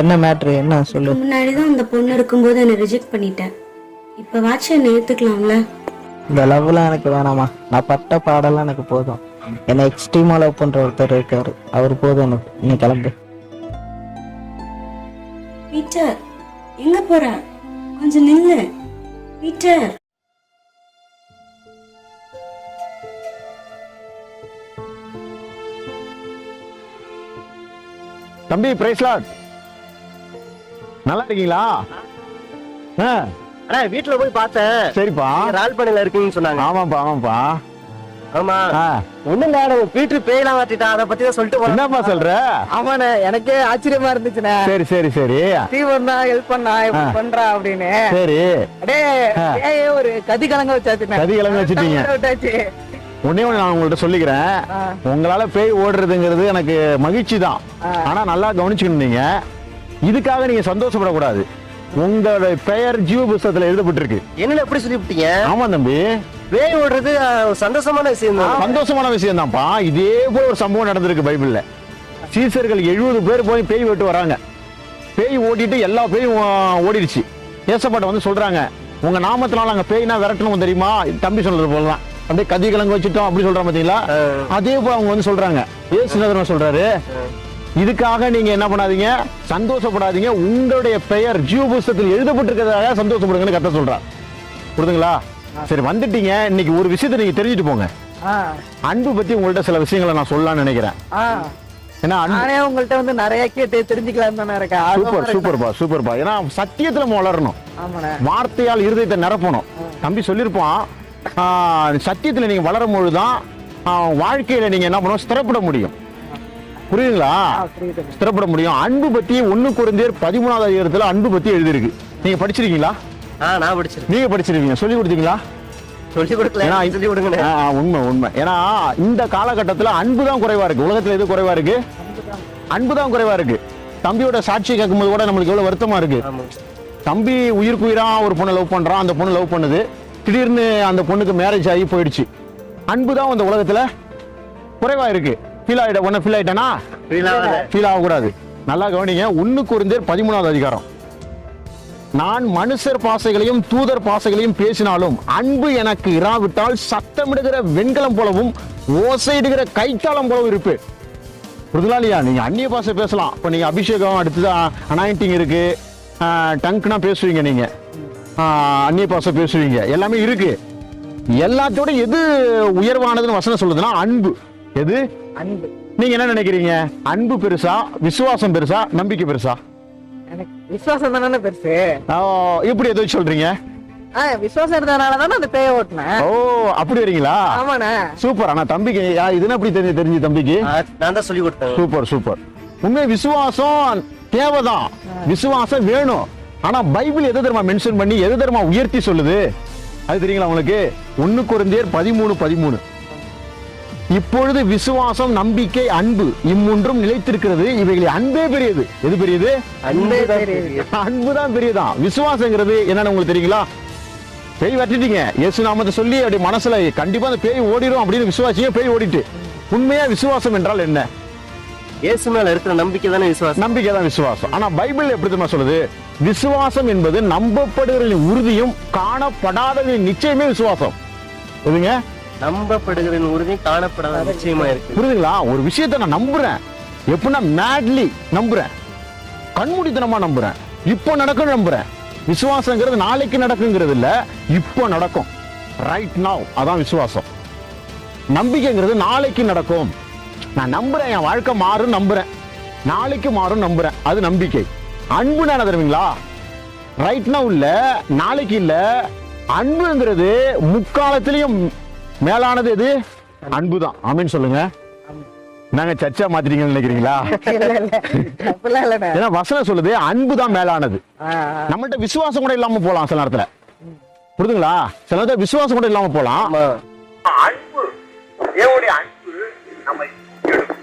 என்ன மேட்ரு என்ன சொல்லு? முன்னாடி தான் அந்த பொண்ணு இருக்கும்போது என்னை ரிஜெக்ட் பண்ணிட்டேன். இப்போ வாட்ச் என்னை ஏற்றுக்கலாம்ல இந்த லவ்லாம் எனக்கு வேணாமா நான் பட்ட பாடலாம் எனக்கு போதும். என்னை எக்ஸ்ட்ரீமா லவ் பண்ற ஒருத்தர் இருக்காரு. அவர் போதும் எனக்கு. நீ கிளம்பு. பீட்டர் எங்க போற? கொஞ்சம் நில்லு. பீட்டர். தம்பி பிரைஸ்லாட் நல்லா இருக்கீங்களா அண்ணா வீட்டுல போய் பார்த்தேன். சரிப்பா. ரால் பண்ணல இருக்குன்னு சொன்னாங்க. ஆமாப்பா ஆமாப்பா. ஆமா. இல்ல பீட்ரு பேயலாம் மாத்திட்டான் அதை பத்தி தான் சொல்லிட்டு. என்னப்பா சொல்ற? ஆமாண்ணே எனக்கே ஆச்சரியமா இருந்துச்சுண்ணே. சரி சரி சரி. ஸ்டீவன் தான் ஹெல்ப் பண்ணா. பண்றா அப்படின்னு. சரி. அடே ஒரு கதி கலங்க வச்சாச்சுண்ணே. கதி கலங்க வச்சுட்டீங்க. விட்டாச்சு ஒன்னே ஒண்ணு நான் உங்கள்ட்ட சொல்லிக்கிறேன். உங்களால பேய் ஓடுறதுங்கிறது எனக்கு மகிழ்ச்சி தான். ஆனா நல்லா கவனிச்சுக்கணும் நீங்க. இதுக்காக நீங்க சந்தோஷப்படக்கூடாது. உங்களோட பெயர் ஜீவ புஸ்தகத்துல எழுதப்பட்டிருக்கு. என்னல எப்படி சொல்லிவிட்டீங்க? ஆமா தம்பி. பேய் ஓடுறது சந்தோஷமான விஷயம் தான். சந்தோஷமான விஷயம் தான்ப்பா இதே போல ஒரு சம்பவம் நடந்திருக்கு பைபிள்ல. சீசர்கள் எழுபது பேர் போய் பேய் விட்டு வராங்க. பேய் ஓட்டிட்டு எல்லா பேயும் ஓடிடுச்சு. ஏசப்பாட்ட வந்து சொல்றாங்க உங்க நாமத்தினால நாங்க பேய்னா விரட்டணும் தெரியுமா? தம்பி சொல்றது போலதான். அப்படியே கதி கிழங்கு வச்சுட்டோம் அப்படி சொல்றாங்க பாத்தீங்களா? அதே போல அவங்க வந்து சொல்றாங்க. ஏசுநதர் சொல்றாரு? இதுக்காக நீங்க என்ன பண்ணாதீங்க சந்தோஷப்படாதீங்க. உங்களுடைய பெயர் ஜீவ புஸ்தகத்தில் எழுதப்பட்டிருக்கிறதாக சந்தோஷப்படுங்கன்னு கத்த சொல்றார். புரியுதுங்களா சரி வந்துட்டீங்க. இன்னைக்கு ஒரு விஷயத்தை நீங்க தெரிஞ்சுட்டு போங்க. அன்பு பத்தி உங்கள்ட்ட சில விஷயங்களை நான் சொல்லலாம்னு நினைக்கிறேன். ஏன்னா உங்கள்ட்ட வந்து நிறைய கேட்டு தெரிஞ்சுக்கலாம் தானே இருக்கேன். சூப்பர் சூப்பர்ப்பா ஏன்னா சத்தியத்துல வளரணும். வார்த்தையால் இருதயத்தை நிரப்பணும். தம்பி சொல்லியிருப்பான் சத்தியத்துல நீங்க வளரும் பொழுதுதான் வாழ்க்கையில நீங்க என்ன பண்ணணும்? ஸ்திரப்பட முடியும். புரியுதுங்களா? ஸ்திரப்பட முடியும். அன்பு பத்தி ஒண்ணு குறைந்தேர் பதிமூணாவது அதிகாரத்துல அன்பு பத்தி எழுதிருக்கு நீங்க படிச்சிருக்கீங்களா? ஆ நான் படிச்சிருக்கேன். நீங்க படிச்சிருக்கீங்க. சொல்லி கொடுத்தீங்களா? உண்மை உண்மை. ஏன்னா இந்த காலகட்டத்துல அன்பு தான் குறைவா இருக்கு. உலகத்துல எது குறைவா இருக்கு? அன்பு தான் குறைவா இருக்கு. தம்பியோட சாட்சி கேட்கும்போது கூட நம்மளுக்கு எவ்வளவு வருத்தமா இருக்கு. தம்பி உயிருக்கு உயிரா ஒரு பொண்ணை லவ் பண்றான் அந்த பொண்ணு லவ் பண்ணுது. திடீர்னு அந்த பொண்ணுக்கு மேரேஜ் ஆகி போயிடுச்சு. அன்பு தான் இந்த உலகத்துல குறைவா இருக்கு. ஃபீல் ஆயிட்ட உடனே ஃபீல் ஆகல. ஃபீல் ஆகக்கூடாது. நல்லா கவனிங்க ஒண்ணுக்கு குறைந்தேர் பதிமூணாவது அதிகாரம். நான் மனுஷர் பாசைகளையும் தூதர் பாசைகளையும் பேசினாலும் அன்பு எனக்கு இராவிட்டால் சத்தமிடுகிற வெண்கலம் போலவும் ஓசையிடுகிற கைத்தாளம் போலவும் இருப்பேன் புரிதலா இல்லையா? நீங்க அந்நிய பாஷை பேசலாம். இப்போ நீங்க அபிஷேகம் அடுத்தது அனாயிண்டிங் இருக்கு. டங்க்னா பேசுவீங்க நீங்க. ஆஹ், அந்நிய பாஷை பேசுவீங்க. எல்லாமே இருக்கு. எல்லாத்தோட எது உயர்வானதுன்னு வசனம் சொல்லுதுன்னா அன்பு. எது? அன்பு. நீங்க என்ன நினைக்கிறீங்க? அன்பு பெருசா விசுவாசம் பெருசா நம்பிக்கை பெருசா? எனக்கு விசுவாசம் தானே பெருசு. எப்படி எதை சொல்றீங்க? ஆ விசுவாசம் இருந்ததுனால தானே அந்த பேய ஓட்டினேன். ஓ அப்படி வரீங்களா? ஆமாண்ணே. சூப்பர் ஆனா தம்பிக்கு இதுன்னு அப்படி தெரிஞ்சு தெரிஞ்சு தம்பிக்கு? நான் தான் சொல்லி கொடுத்தேன். Super super. உண்மை விசுவாசம் தேவைதான். விசுவாசம் வேணும். ஆனா பைபிள் எதை தெரியுமா மென்ஷன் பண்ணி எதை தெரியுமா உயர்த்தி சொல்லுது? அது தெரியுங்களா உங்களுக்கு? ஒண்ணு குறைந்தேர் பதிமூணு பதிமூணு. இப்பொழுது விசுவாசம் நம்பிக்கை அன்பு இம்மூன்றும் நிலைத்திருக்கிறது. இவைகளில் அன்பே பெரியது. எது பெரியது? அன்பே. அன்பு தான் பெரியதான் விசுவாசங்கிறது என்னன்னு உங்களுக்கு தெரியுங்களா? பேய் வட்டிட்டீங்க. இயேசு நாமத்தை சொல்லி அப்படி மனசுல கண்டிப்பா அந்த பேய் ஓடிரும் அப்படின்னு விசுவாசிங்க பேய் ஓடிட்டு. உண்மையா விசுவாசம் என்றால் என்ன? இயேசு மேல இருக்கிற நம்பிக்கை தானே விசுவாசம்? நம்பிக்கை தான் விசுவாசம். ஆனா பைபிள் எப்படி தெரியுமா சொல்லுது? விசுவாசம் என்பது நம்பப்படுகிறவர்களின் உறுதியும் காணப்படாதவர்களின் நிச்சயமே விசுவாசம். எதுங்க நம்பப்படுகிற உறுதி காணப்படாத நிச்சயமா இருக்கு புரியுதுங்களா? ஒரு விஷயத்தை நான் நம்புறேன். எப்படின்னா மேட்லி நம்புறேன். கண்மூடித்தனமா நம்புறேன். இப்போ நடக்கும் நம்புறேன். விசுவாசங்கிறது நாளைக்கு நடக்குங்கிறது இல்ல இப்போ நடக்கும். ரைட் now அதான் விசுவாசம். நம்பிக்கைங்கிறது நாளைக்கு நடக்கும். நான் நம்புறேன் என் வாழ்க்கை மாறும் நம்புறேன். நாளைக்கு மாறும் நம்புறேன். அது நம்பிக்கை. அன்பு என்ன தருவீங்களா ரைட் now இல்ல நாளைக்கு இல்ல அன்புங்கிறது முக்காலத்திலையும் மேலானது எது? அன்புதான். ஆமீன் சொல்லுங்க. நாங்க சர்ச்சா மாத்திட்டீங்கன்னு நினைக்கிறீங்களா? ஏன்னா வசனம் சொல்லுது அன்புதான் மேலானது. நம்மள்ட்ட விசுவாசம் கூட இல்லாம போலாம் சில நேரத்துல. புரியுதுங்களா சில நேரத்துல விசுவாசம் கூட இல்லாம போலாம். அன்பு. தேவனுடைய அன்பு நம்மை எடுக்கும்.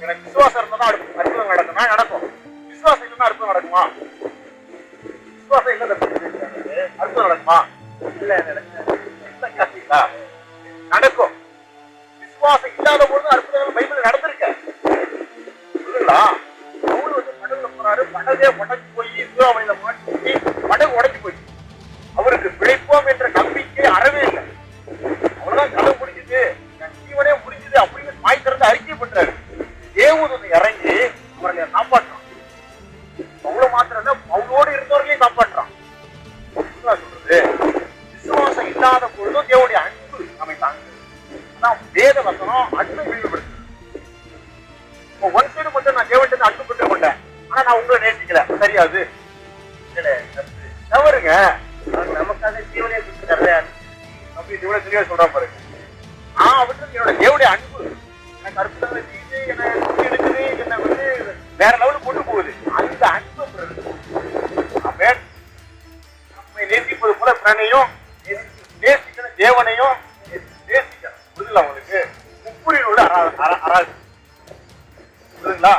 எனக்கு விசுவாசம் இருந்தா தான் அற்புதம் நடக்குமா நடக்கும். விசுவாசம் இல்லைன்னா அற்புதம் நடக்குமா? விசுவாசம் இல்ல அற்புதம் நடக்குமா? இல்ல நடக்கு- இல்ல. கேட்டீங்களா? நடக்கும். விசுவாசம் இல்லாத பொழுது அற்புதங்கள் பைபிள் நடந்திருக்க. இல்லைங்களா படகுல போறாரு படகே உடஞ்சு போய் சூறாவளியில மாட்டி படகு உடஞ்சு நேசிக்கல தவறுங்க நமக்காக ஜீவனே அப்படின்னு இவ்வளவு தெளிவா சொல்றான் பாருங்க. நான் அவருக்கு என்னோட தேவனுடைய அன்பு. எனக்கு அற்புதங்களை செய்து என்னை எடுக்குது என்னை வந்து வேற லெவலுக்கு கொண்டு போகுது. அந்த அன்பு அவன் நம்மை நேசிப்பது போல பிராணையும் நேசிக்கணும் தேவனையும் நேசிக்கணும் புரியுதுல உங்களுக்கு? முப்புரியோட அராது புரியுதுங்களா?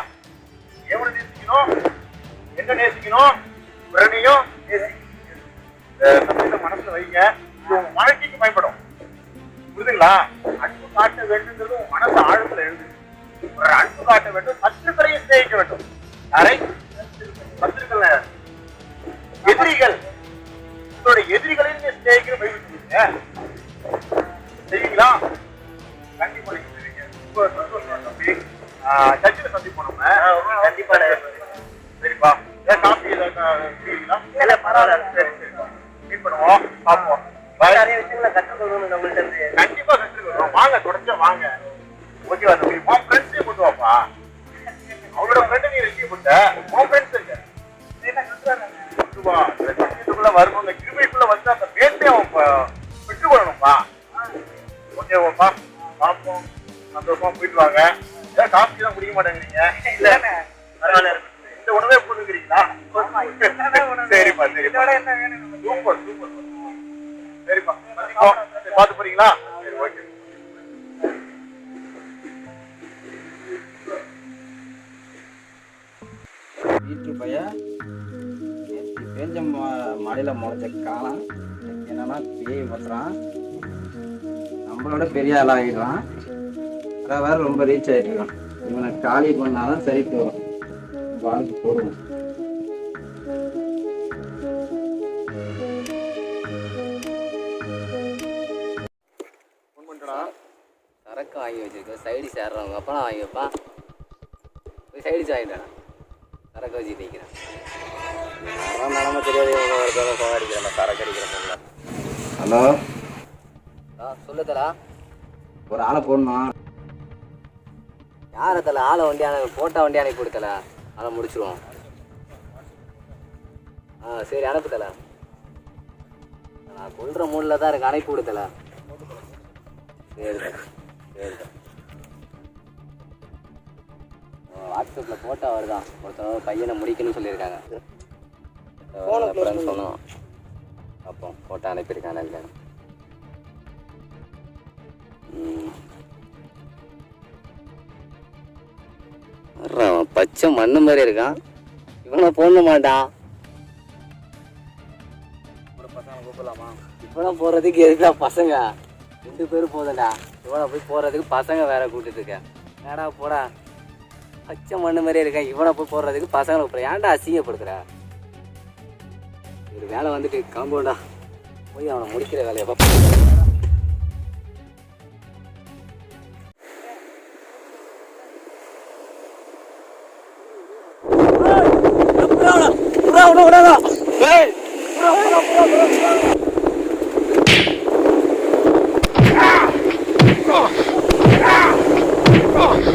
தேவனை நேசிக்கணும் என்ன நேசிக்கணும்? சத்தியத்தை மனசுல வைங்க. இது உங்க வாழ்க்கைக்கு பயன்படும். புரியுதுங்களா? அன்பு காட்ட வேண்டும்ங்கிறது உங்க மனசு ஆழத்துல எழுது. ஒரு அன்பு காட்ட வேண்டும் சத்துருக்களையும் சிநேகிக்க வேண்டும். யாரை? சத்துருக்கள் எதிரிகள். உங்களோட எதிரிகளையும் நீங்க சிநேகிக்கிற பயிற்சி செய்வீங்களா கண்டிப்பா நீங்க சர்ச்சில் சந்திப்போம் நம்ம. கண்டிப்பா. சரிப்பா ஏன் காஃபி ஏதாவது குடிக்கிறீங்களா இல்ல பரவாயில்ல சரி சரி. மீட் பண்ணுவோம் பார்ப்போம். நிறைய விஷயங்களை கற்றுக்கணும் நம்மள்ட்ட கண்டிப்பா கற்றுக்கணும். வாங்க தொடர்ந்து வாங்க. ஓகேவா தம்பி. உன் ஃப்ரெண்ட்ஸே கொண்டு வாப்பா. அவளோட ஃப்ரெண்டு நீ ரிசீவ் பண்ண உன் ஃப்ரெண்ட்ஸ் இருக்க. கொண்டு வா இந்த சத்தியத்துக்குள்ள வரணும் இந்த கிருமைக்குள்ள வந்து அந்த பேச்சை அவன் பெற்றுக்கொள்ளணும்ப்பா ஓகேவாப்பா பார்ப்போம். சந்தோஷமா போயிட்டு வாங்க. காஃபி தான் குடிக்க மாட்டேங்கிறீங்க? இல்ல பரவாயில்ல இந்த உணவே போட்டுக்கிறீங்களா சரிப்பா சரிப்பா சூப்பர் சூப்பர். சரிப்பா. சரி, பார்த்து போறீங்களா? சரி ஓகே. வீட்டு பையன் நேற்று பேஞ்ச ம- மழையில முளைச்ச காலம் என்னன்னா பேய் பத்துறான் நம்மளோட பெரிய ஆள் ஆகிடுறான் அதை வேற ரொம்ப ரீச் ஆகிடுறான் இவனை காலி பண்ணாதான் சரிக்கு வரும் வாழ்க்கை போடுவோம் சரக்கு வாங்கி வச்சிருக்கோம் சைடு சேர்றவங்க. அப்பலாம் வாங்கி வைப்பா? போய் சைடு வாங்கிட்டேன் சரக்கு வச்சு நிற்கிறேன் நிலம தெரியாது. இவங்க ஒரு தடவை சவாடிக்கிறேன் சரக்கு அடிக்கிற ஹலோ? ஆ சொல்லுதலா ஒரு ஆளை போடணும். யார் தல? ஆளை வண்டி அனுப்பி போட்டா வண்டி அனுப்பி கொடுத்தல அதை முடிச்சிருவோம். ஆ சரி அனுப்புதல நான் கொள்கிற மூடில் தான் இருக்கு அனுப்பி கொடுத்தல சரி சரி வாட்ஸ்அப்பில் ஃபோட்டோ வருதான். ஒருத்தவங்க பையனை முடிக்கணும்னு சொல்லியிருக்காங்க. ஃப்ரெண்ட்ஸ் சொன்னோம். அப்போ ஃபோட்டோ அனுப்பியிருக்காங்க ம். பச்சை மண்ணு மாதிரி இருக்கான். இவனை போட மாட்டான் கூப்பிடலாமா? இவனை போறதுக்கு எதுக்குடா பசங்க? ரெண்டு பேரும் போதும்டா இவனை போய் போறதுக்கு பசங்க வேற கூட்டிட்டு இருக்க. ஏடா போடா? பச்சை மண்ணு மாதிரியே இருக்கான். இவனை போய் போடுறதுக்கு பசங்களை கூப்பிட ஏன்டா அசிங்கப்படுத்துற? ஒரு வேலை வந்துட்டு கிளம்புடா போய் அவனை முடிக்கிற வேலையை பார்ப்போம். விடா விட விடாதா Oh!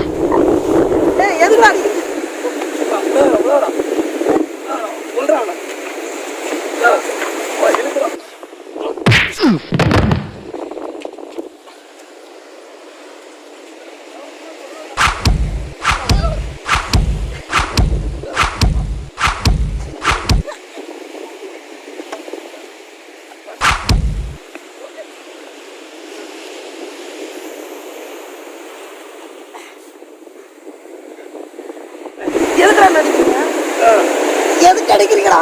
எதுக்கு அடிக்கிறீங்களா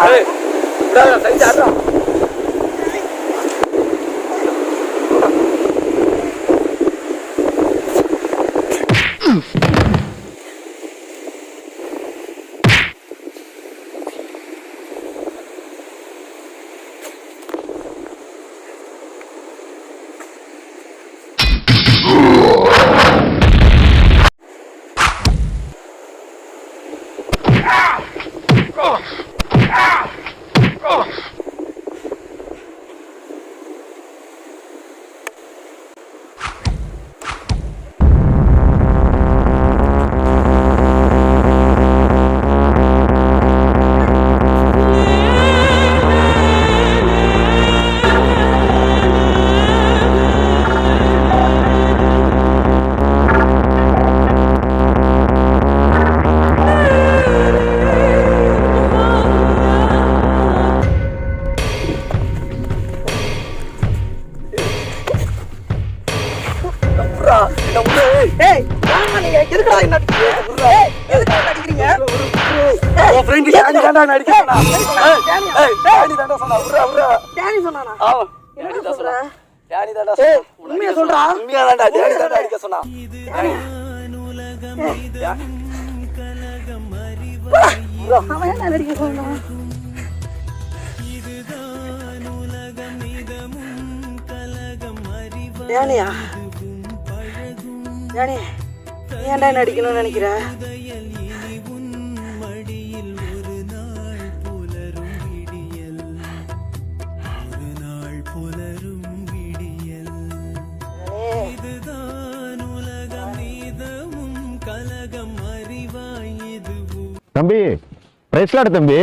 டேனி தான்டா நடிக்கிறானா ஏய் ஏய் டேனி தான்டா சொன்னா சொன்னானா. ஆமா. தான் உண்மையா சொல்றா? உண்மையா அடிக்க சொன்னா டேனி அவன் என்ன நடிக்க சொன்னான் டேனியா டேனி நீ ஏன்டா என்ன அடிக்கணும்னு நினைக்கிற? தம்பி பிரைஸ்லாட் தம்பி.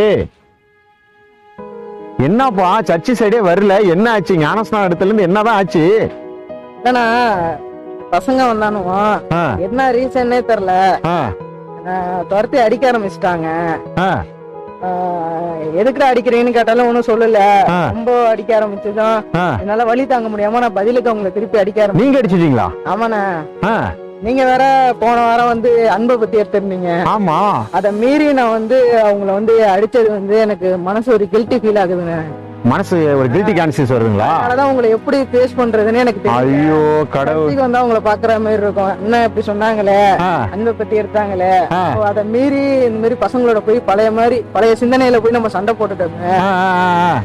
என்னப்பா சர்ச்சு சைடே வரல. என்ன ஆச்சு? ஞானஸ்நான இடத்துல இருந்து என்னதான் ஆச்சு? இல்லண்ணா பசங்க வந்தானுவோ. என்ன ரீசன்னே தெரியல. துரத்தி அடிக்க ஆரம்பிச்சிட்டாங்க. எதுக்குடா அடிக்கிறீங்கன்னு கேட்டாலும் ஒன்றும் சொல்லல. ரொம்ப அடிக்க ஆரம்பிச்சுதான் ஆ. என்னால வலி தாங்க முடியாம நான் பதிலுக்கு அவங்களை திருப்பி அடிக்க ஆரம்பிச்சேன். நீங்க அடிச்சிட்டீங்களா? ஆமாண்ணா. நீங்க வேற போன வாரம் வந்து அன்பை பத்தி எடுத்திருந்தீங்க. ஆமா. அதை மீறி நான் வந்து அவங்கள வந்து அடிச்சது வந்து எனக்கு மனசு ஒரு கில்ட்டி ஃபீல் ஆகுதுண்ணே மனசு ஒரு கில்ட்டி கான்சியஸ் வருதுங்களா? அதனாலதான் உங்களை எப்படி ஃபேஸ் பண்றதுன்னு எனக்கு தெரியல. ஐயோ கடவுள். வந்தா உங்களை பாக்குற மாதிரி இருக்கும். என்ன இப்படி சொன்னாங்களே அன்பை பத்தி எடுத்தாங்களே. அதை மீறி இந்த மாதிரி பசங்களோட போய் பழைய மாதிரி பழைய சிந்தனையில போய் நம்ம சண்டை போட்டுட்டோமே.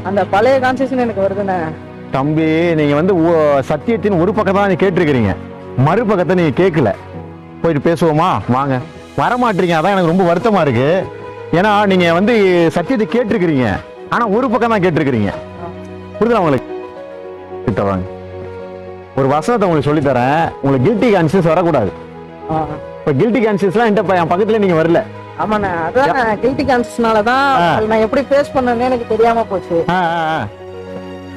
அந்த பழைய கான்சியஸன் எனக்கு வருதுண்ணே. தம்பி நீங்க வந்து சத்தியத்தின் ஒரு பக்கம் தான் கேட்டிருக்கிறீங்க. மறுபக்கத்தை நீங்க கேட்கல போயிட்டு பேசுவோமா? வாங்க. வரமாட்டீங்க. அதான் எனக்கு ரொம்ப வருத்தமா இருக்கு. ஏன்னா நீங்க வந்து சத்தியத்தை கேட்டிருக்கிறீங்க. ஆனா ஒரு பக்கம் தான் கேட்டிருக்கிறீங்க. புரியுதா உங்களுக்கு? கிட்ட வாங்க. ஒரு வசனத்தை உங்களுக்கு சொல்லித் தரேன். உங்களுக்கு கில்ட்டி கான்சியஸ் வரக்கூடாது. இப்ப கில்ட்டி கான்சியஸ்லாம் என்கிட்ட என் பக்கத்துல நீங்க வரல. ஆமாண்ணே. அதான் கில்ட்டி கான்சியஸ்னால தான் நான் எப்படி ஃபேஸ் பண்ணேன்னு எனக்கு தெரியாம போச்சு. ஆ, ஆ,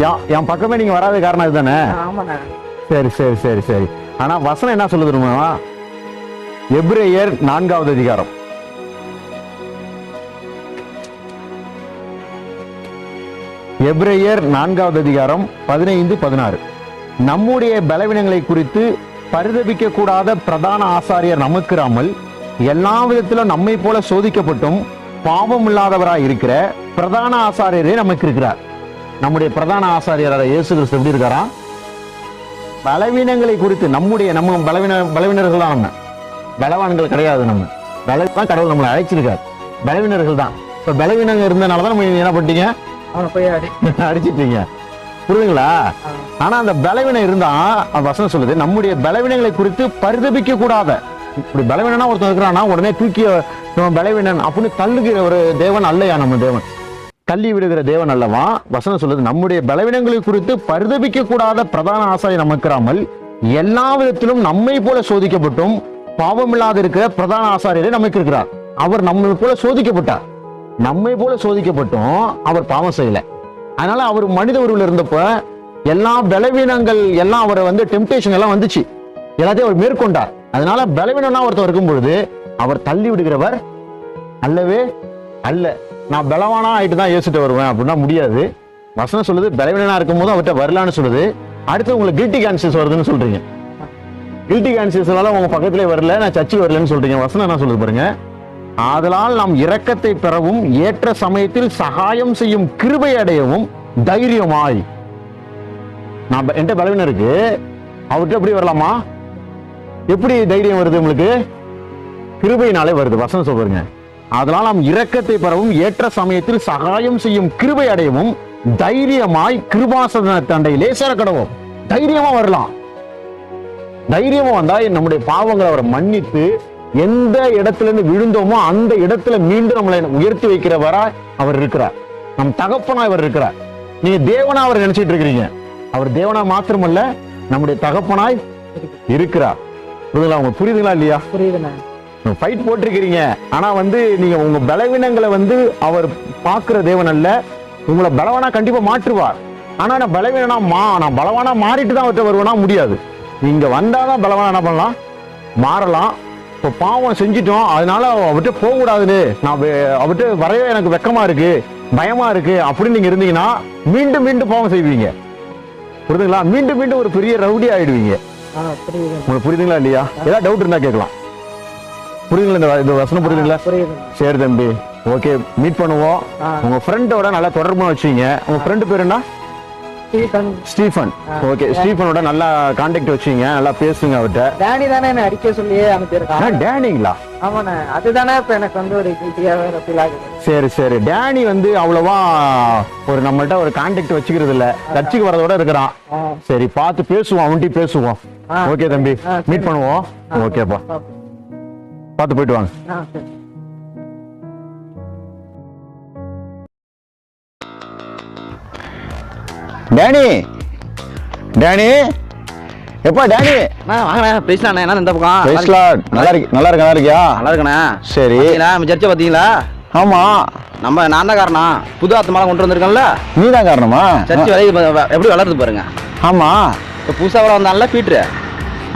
ஆ. என்- பக்கமே நீங்க வராத காரணம் இதுதானே? ஆமாண்ணே. சரி சரி சரி சரி. ஆனா வசனம் என்ன சொல்லுது தெரியுமா? நான்காவது அதிகாரம். எப்ரேயர் நான்காவது அதிகாரம் பதினைந்து பதினாறு. நம்முடைய பலவீனங்களை குறித்து பரிதபிக்க கூடாத பிரதான ஆசாரியர் நமக்குறாமல் எல்லா விதத்திலும் நம்மை போல சோதிக்கப்பட்டும் பாவம் இல்லாதவராக இருக்கிற பிரதான ஆசாரியரே நமக்கு இருக்கிறார் நம்முடைய பிரதான ஆசாரியராக இயேசு கிறிஸ்து எப்படி இருக்காரா? பலவீனங்களை குறித்து நம்முடைய நம்ம பலவீன பலவீனர்கள் தான் நம்ம. பலவான்கள் கிடையாது நம்ம. பல தான் கடவுள் நம்மளை அழைச்சிருக்காரு. பலவீனர்கள் தான். இப்ப பலவீனங்கள் இருந்தனால தான் நம்ம என்ன பண்ணிட்டீங்க? அவனை போய் அடி அடிச்சிட்டீங்க. புரியுதுங்களா? ஆனா அந்த பலவீனம் இருந்தா அந்த வசனம் சொல்லுது நம்முடைய பலவீனங்களை குறித்து பரிதபிக்க கூடாத இப்படி பலவீனனா ஒருத்தன் இருக்கிறான்னா உடனே தூக்கி இவன் பலவீனன் அப்படின்னு தள்ளுகிற ஒரு தேவன் அல்லையா நம்ம தேவன்? தள்ளி விடுகிற தேவன் அல்லவா? வசனம் சொல்லுது நம்முடைய பலவீனங்களை குறித்து பரிதபிக்க கூடாத பிரதான ஆசாரி நமக்கிறாமல் எல்லா விதத்திலும் நம்மை போல சோதிக்கப்பட்டும் பாவமில்லாத இருக்கிற பிரதான ஆசாரியரை நமக்கு இருக்கிறார் அவர் நம்மை போல சோதிக்கப்பட்டார். நம்மை போல சோதிக்கப்பட்டும் அவர் பாவம் செய்யல. அதனால அவர் மனித உருவில் இருந்தப்ப எல்லா பலவீனங்கள் எல்லாம் அவரை வந்து டெம்டேஷன் எல்லாம் வந்துச்சு. எல்லாத்தையும் அவர் மேற்கொண்டார். அதனால பலவீனம்னா ஒருத்தர் இருக்கும் பொழுது அவர் தள்ளி விடுகிறவர் அல்லவே அல்ல. நான் பலவானா ஆயிட்டு தான் ஏசுட்டு வருவேன் அப்படின்னா முடியாது. வசனம் சொல்லுது பலவீனனா இருக்கும் போது அவர்கிட்ட வரலான்னு சொல்லுது. அடுத்து உங்களுக்கு கில்ட்டி கான்சியஸ் வருதுன்னு சொல்றீங்க. கில்ட்டி கான்சியஸ்னால உங்க பக்கத்திலே வரல நான் சர்ச்சுக்கு வரலன்னு சொல்றீங்க. வசனம் என்ன சொல்லுது பாருங்க. ஆதலால் நாம் இரக்கத்தை பெறவும் ஏற்ற சமயத்தில் சகாயம் செய்யும் கிருபை அடையவும் தைரியமாய். நான் என்கிட்ட பலவீனம் இருக்கு. அவர்கிட்ட எப்படி வரலாமா? எப்படி தைரியம் வருது உங்களுக்கு? கிருபையினாலே வருது. வசனம் சொல்றீங்க அதனால் நாம் இரக்கத்தை பெறவும் ஏற்ற சமயத்தில் சகாயம் செய்யும் கிருபை அடையவும் தைரியமாய் கிருபாசன தண்டையிலே சேரக்கடவும் தைரியமா வரலாம். தைரியமா வந்தா நம்முடைய பாவங்களை அவரை மன்னித்து எந்த இடத்துல இருந்து விழுந்தோமோ அந்த இடத்துல மீண்டும் நம்மளை உயர்த்தி வைக்கிறவரா அவர் இருக்கிறார். நம் தகப்பனா இவர் இருக்கிறார். நீங்க தேவனா அவர் நினைச்சிட்டு இருக்கிறீங்க. அவர் தேவனா மாத்திரமல்ல நம்முடைய தகப்பனாய் இருக்கிறார். புரியுதுங்களா? உங்களுக்கு புரியுதுங்களா இல்லையா? புரியுதுண்ணா ஃபைட் போட்டிருக்கிறீங்க. ஆனா வந்து நீங்க உங்க பலவீனங்களை வந்து அவர் பார்க்கிற தேவன் அல்ல. உங்களை பலவானா கண்டிப்பா மாற்றுவார். ஆனா நான் பலவீனா மா நான் பலவானா மாறிட்டு தான் அவர்கிட்ட வருவேனா முடியாது. நீங்க வந்தாதான் பலவானா என்ன பண்ணலாம்? மாறலாம். இப்போ பாவம் செஞ்சிட்டோம். அதனால அவர்கிட்ட போக கூடாதுன்னு நான் அவர்கிட்ட வரவே எனக்கு வெக்கமா இருக்கு. பயமா இருக்கு. அப்படின்னு நீங்க இருந்தீங்கன்னா மீண்டும் மீண்டும் பாவம் செய்வீங்க. புரியுதுங்களா? மீண்டும் மீண்டும் ஒரு பெரிய ரவுடி ஆயிடுவீங்க. ஆ புரியுது உங்களுக்கு புரியுதுங்களா இல்லையா? ஏதாவது டவுட் இருந்தா கேட்கலாம். புரியுதுங்களா இந்த வ- இந்த வசனம் புரியுதுங்களா? புரியுது. சரி தம்பி. ஓகே மீட் பண்ணுவோம். ஆ. உங்க ஃப்ரெண்டோட நல்லா தொடர்பு வச்சீங்க உங்க ஃப்ரெண்டு பேர் என்ன? ஸ்டீஃபன். ஸ்டீஃபன். ஓகே ஸ்டீஃபனோட நல்லா கான்டாக்ட் வச்சீங்க நல்லா பேசுங்க அவர்கிட்ட. டேனி தானே என்ன அடிக்க சொல்லியே அனுப்பியிருக்கான். டேனிங்களா ஆமாண்ணே. அதுதானே இப்போ எனக்கு வந்து ஒரு கில்ட்டியாக ஃபீல் ஆகுது. சரி சரி. டேனி வந்து அவ்வளவா ஒரு நம்மள்ட்ட ஒரு கான்டாக்ட் வச்சுக்கிறது இல்ல. சர்ச்சுக்கு வரதோட இருக்கிறான். ஆ. சரி பார்த்து பேசுவோம். அவன்கிட்ட பேசுவோம். ஆ. ஓகே தம்பி. ஆ, சரி. மீட் பண்ணுவோம். ஓகேப்பா பார்த்து போயிட்டு வாங்க. டேனி! டேனி! எப்பா டேனி? அண்ணா வாங்கண்ணா பேசலாண்ணே என்ன இந்த பக்கம்? பேசலாம். நல்லா இருக்கு நல்லா இருக்கு நல்லா இருக்கியா? நல்லா இருக்கண்ணே. சரி. நம்ம சர்ச்சை பார்த்தீங்களா ஆமா. நம்ம நான் தான் காரணம். புது ஆத்மாலாம் கொண்டு வந்திருக்கேன்ல. நீ தான் காரணமா? சர்ச்சு விலை எப்படி வளருது பாருங்க. ஆமா. இப்போ புதுசாக வர வந்தான்ல பீட்ரு.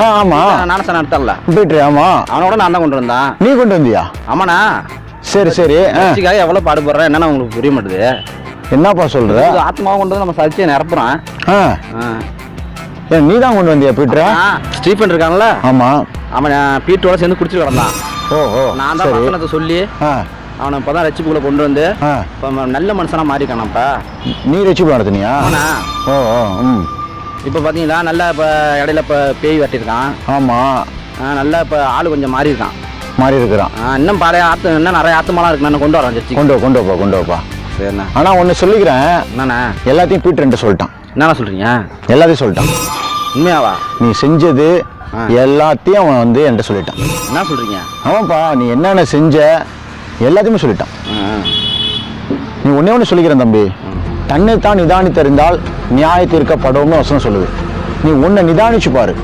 ஆமா. நானும் சார் நடத்தான்ல போயிட்டு ஆமா. அவனோட நான் தான் கொண்டு வந்தான். நீ கொண்டு வந்தியா? ஆமாண்ணா. சரி சரி. ஆ, சர்ச்சுக்காக எவ்வளோ பாடுபடுறேன் என்னன்னு உங்களுக்கு புரிய மாட்டுது? என்னப்பா சொல்ற? ஆத்மாவை கொண்டு வந்து நம்ம சர்ச்சையை நிரப்புறோம். ஆ, ஏன் நீ தான் கொண்டு வந்தியா பீட்ரா ஸ்டீஃபன் இருக்கான்ல? ஆமா. அவன் பீட்டரோட சேர்ந்து குடிச்சு கிடந்தான். ஓ ஓ நான் தான் வசனத்தை சொல்லி அவனை இப்போ தான் ரச்சிப்புக்குள்ள கொண்டு வந்து நல்ல மனுஷனா மாறிக்கானப்பா நீ ரசிப்பு நடத்தினியா? ஓ ஓ ம். இப்போ பார்த்தீங்களா நல்லா இப்போ இடையில இப்போ பேய் வெட்டியிருக்கான் ஆமா. ஆ, நல்லா இப்போ ஆள் கொஞ்சம் மாறி இருக்கான் மாறி இருக்கிறான் இன்னும் பழைய ஆத்து இன்னும் நிறைய ஆத்துமாலாம் இருக்கு. நான் கொண்டு வரேன் சர்ச்சைக்கு கொண்டு கொண்டு வாப்பா கொண்டு வாப்பா சரிண்ணா. ஆனா ஒன்னு சொல்லிக்கிறேன். என்னண்ணா? எல்லாத்தையும் பீட்டர் சொல்லிட்டான். என்னண்ணா சொல்கிறீங்க எல்லாத்தையும் சொல்லிட்டான். உண்மையாவா? நீ செஞ்சது. எல்லாத்தையும் அவன் வந்து என்கிட்ட சொல்லிட்டான். என்ன சொல்கிறீங்க ஆமாப்பா நீ என்னென்ன செஞ்ச எல்லாத்தையுமே சொல்லிட்டான். நீ ஒண்ணே ஒன்று சொல்லிக்கிறேன் தம்பி. தன்னைத்தான் நிதானித்தறிந்தால் நியாயத்திற்கப்படும்னு வசனம் சொல்லுது. நீ உன்னை நிதானிச்சு பாரு.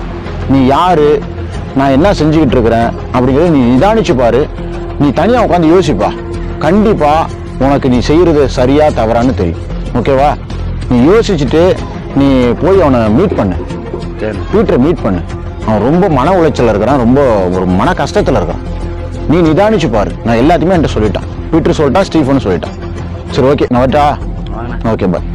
நீ யாரு? நான் என்ன செஞ்சுக்கிட்டு இருக்கிறேன்? அப்படிங்கிறத நீ நிதானிச்சு பாரு. நீ தனியாக உட்காந்து யோசிப்பா. கண்டிப்பா உனக்கு நீ செய்யறது சரியா தவறான்னு தெரியும். ஓகேவா? நீ யோசிச்சுட்டு நீ போய் அவனை மீட் பண்ணு. சரி பீட்டரை மீட் பண்ணு. அவன் ரொம்ப மன உளைச்சல் இருக்கிறான். ரொம்ப ஒரு மன கஷ்டத்தில் இருக்கான் நீ நிதானிச்சு பாரு. நான் எல்லாத்தையுமே என்கிட்ட சொல்லிட்டான். பீட்டர் சொல்லிட்டான் ஸ்டீஃபன் சொல்லிட்டான். சரி ஓகே. நான் வட்டா வாங்கண்ணா ஓகே பாய்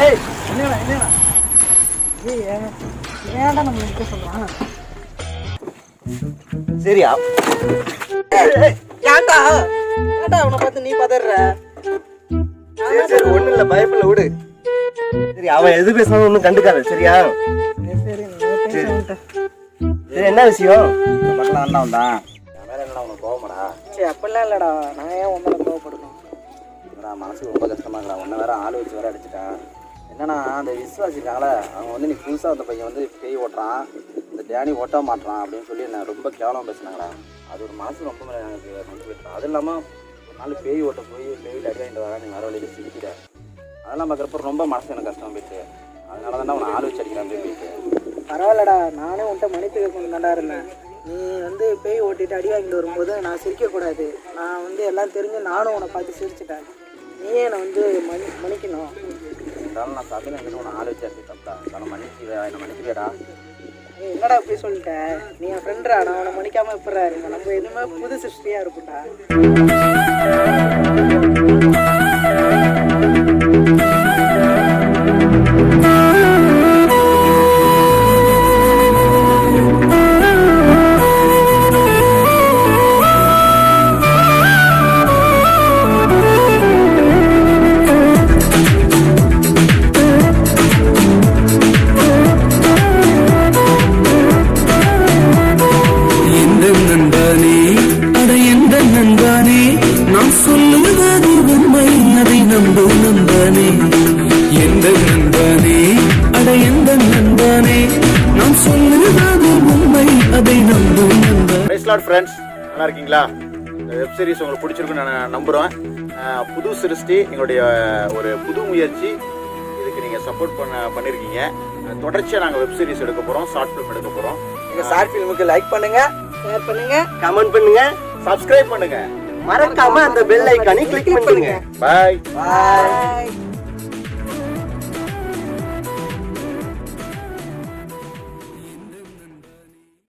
ஏய் என்னடா என்னடா ஏய் ஏன் ஏன்டா நம்ம இருக்க சொல்றான் சரியா சரி சரி ஒண்ணு இல்ல பயப்படல விடு. சரி அவன் எது பேசினாலும் ஒண்ணும் கண்டுக்காத சரியா? சரி என்ன விஷயம்? பக்கம் அண்ணா வந்தான். கோவமாடா? சரி அப்படிலாம் இல்லடா. நான் ஏன் உன் மேல கோவப்படணும் மனசுக்கு ரொம்ப கஷ்டமா இருக்கா உன்னை வேற ஆள் வச்சு வேற அடிச்சிட்டான் என்னன்னா அந்த விசுவாசி இருக்காங்களே அவங்க வந்து நீ புதுசாக அந்த பையன் வந்து பேய் ஓட்டுறான். இந்த டேனி ஓட்ட மாட்டான் அப்படின்னு சொல்லி நான் ரொம்ப கேவலமாக பேசினாங்களா அது ஒரு மனசு ரொம்ப எனக்கு அதுவும் இல்லாமல் நாள் பேய் ஓட்ட போய் பேய் அடி வாங்கிட்டு வரா வர வழியில் சிரிக்கிற. அதெல்லாம் பார்க்குறப்ப ரொம்ப மனசு எனக்கு கஷ்டமா போயிட்டு அதனால தான் அவனை ஆள் வச்சு அடிக்கிறேன் போயிட்டு பரவாயில்லடா நானே உன்ட்ட மன்னிப்பு கேட்கணும் தான்டா இருந்தேன். நீ வந்து பேய் ஓட்டிட்டு அடி வாங்கிட்டு வரும்போது நான் சிரிக்கக்கூடாது நான் வந்து எல்லாம் தெரிஞ்சு நானும் உன்னை பார்த்து சிரிச்சிட்டேன். நீயே என்னை வந்து மன்னி மன்னிக்கணும். இருந்தாலும் நான் எங்கிட்ட உன்னை ஆள் வச்சு அடிச்சு தப்பா. நான் மன்னிச்சு என்னை மன்னிச்சுக்கடா என்னடா இப்படி சொல்லிட்ட? நீ என் ஃப்ரெண்ட்ரா நான் உன்னை மன்னிக்காம எப்படா இருக்க நம்ம எதுவுமே புது சிருஷ்டியா இருக்கும்டா லாட் ஃப்ரெண்ட்ஸ் நல்லா இருக்கீங்களா? இந்த வெப் சீரிஸ் உங்களுக்கு பிடிச்சிருக்குன்னு நான் நம்புகிறேன் புது சிருஷ்டி எங்களுடைய ஒரு புது முயற்சி. இதுக்கு நீங்கள் சப்போர்ட் பண்ண பண்ணியிருக்கீங்க தொடர்ச்சியாக நாங்கள் வெப் சீரிஸ் எடுக்க போகிறோம் ஷார்ட் ஃபிலிம் எடுக்க போகிறோம் எங்கள் ஷார்ட் ஃபிலிமுக்கு லைக் பண்ணுங்க. ஷேர் பண்ணுங்க. கமெண்ட் பண்ணுங்க. சப்ஸ்கிரைப் பண்ணுங்க. மறக்காம அந்த பெல் ஐக்கானை கிளிக் பண்ணுங்க. பாய் பாய்